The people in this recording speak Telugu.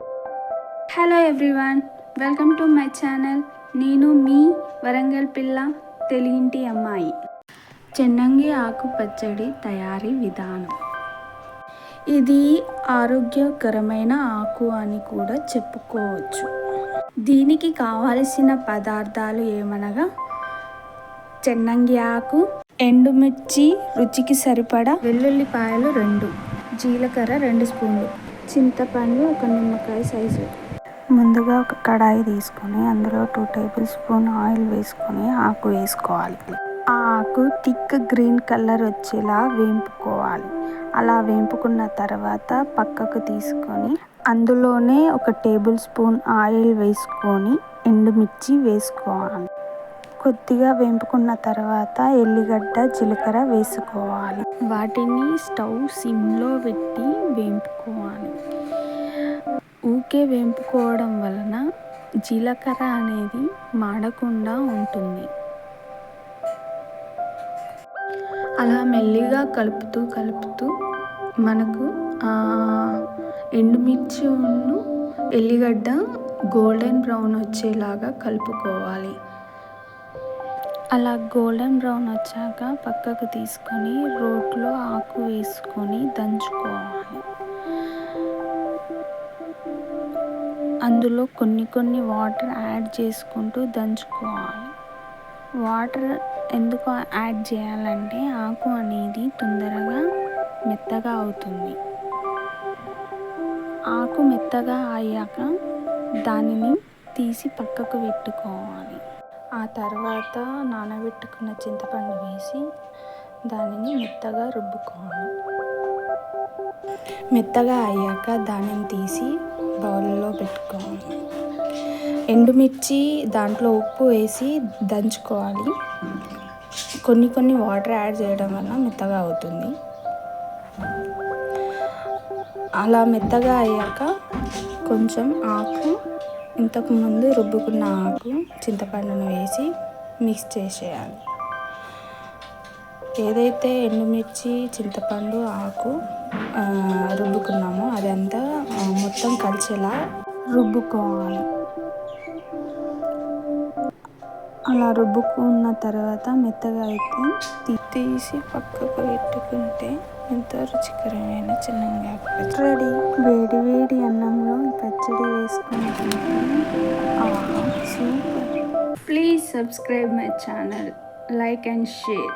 Hello everyone welcome to my channel నేను మీ వరంగల్ పిల్ల తెలియంటి అమ్మాయి. చెన్నంగి ఆకు పచ్చడి తయారీ విధానం. ఇది ఆరోగ్యకరమైన ఆకు అని కూడా చెప్పుకోవచ్చు. దీనికి కావలసిన పదార్థాలు ఏమనగా? చెన్నంగి ఆకు ఎండుమిర్చి రుచికి సరిపడా వెల్లుల్లిపాయలు రెండు జీలకర్ర రెండు స్పూన్లు చింతపండు ఒక నిమ్మకాయ సైజు. ముందుగా ఒక కడాయి తీసుకొని అందులో టూ టేబుల్ స్పూన్ ఆయిల్ వేసుకొని ఆకు వేసుకోవాలి. ఆ ఆకు థిక్ గ్రీన్ కలర్ వచ్చేలా వేంపుకోవాలి. అలా వేంపుకున్న తర్వాత పక్కకు తీసుకొని అందులోనే ఒక టేబుల్ స్పూన్ ఆయిల్ వేసుకొని ఎండుమిర్చి వేసుకోవాలి. కొద్దిగా వేంపుకున్న తర్వాత ఎల్లిగడ్డ జీలకర్ర వేసుకోవాలి. వాటిని స్టవ్ సిమ్లో పెట్టి వేంపుకోవాలి. ఊకే వేంపుకోవడం వలన జీలకర్ర అనేది మాడకుండా ఉంటుంది. అలా మెల్లిగా కలుపుతూ కలుపుతూ మనకు ఎండుమిర్చి ఉన్ను ఎల్లిగడ్డ గోల్డెన్ బ్రౌన్ వచ్చేలాగా కలుపుకోవాలి. అలా గోల్డెన్ బ్రౌన్ వచ్చాక పక్కకు తీసుకొని రోట్లో ఆకు వేసుకొని దంచుకోవాలి. అందులో కొన్ని కొన్ని వాటర్ యాడ్ చేసుకుంటూ దంచుకోవాలి. వాటర్ ఎందుకు యాడ్ చేయాలంటే ఆకు అనేది తొందరగా మెత్తగా అవుతుంది. ఆకు మెత్తగా అయ్యాక దానిని తీసి పక్కకు పెట్టుకోవాలి. ఆ తర్వాత నానబెట్టుకున్న చింతపండు వేసి దానిని మెత్తగా రుబ్బుకోవాలి. మెత్తగా అయ్యాక దానిని తీసి బౌల్లో పెట్టుకోవాలి. ఎండుమిర్చి దాంట్లో ఉప్పు వేసి దంచుకోవాలి. కొన్ని కొన్ని వాటర్ యాడ్ చేయడం వల్ల మెత్తగా అవుతుంది. అలా మెత్తగా అయ్యాక కొంచెం ఆకు ఇంతకుముందు రుబ్బుకున్న ఆకు చింతపండును వేసి మిక్స్ చేసేయాలి. ఏదైతే ఎండుమిర్చి చింతపండు ఆకు రుబ్బుకున్నామో అదంతా మొత్తం కలిసేలా రుబ్బుకోవాలి. అలా రుబ్బుకున్న తర్వాత మెత్తగా అయితే తీసి పక్కకు పెట్టుకుంటే ఎంతో రుచికరమైన చిన్నగా రెడీ. వేడి వేడి అన్నంలో పచ్చడి వేసుకొని super. Please subscribe my channel. Like and share.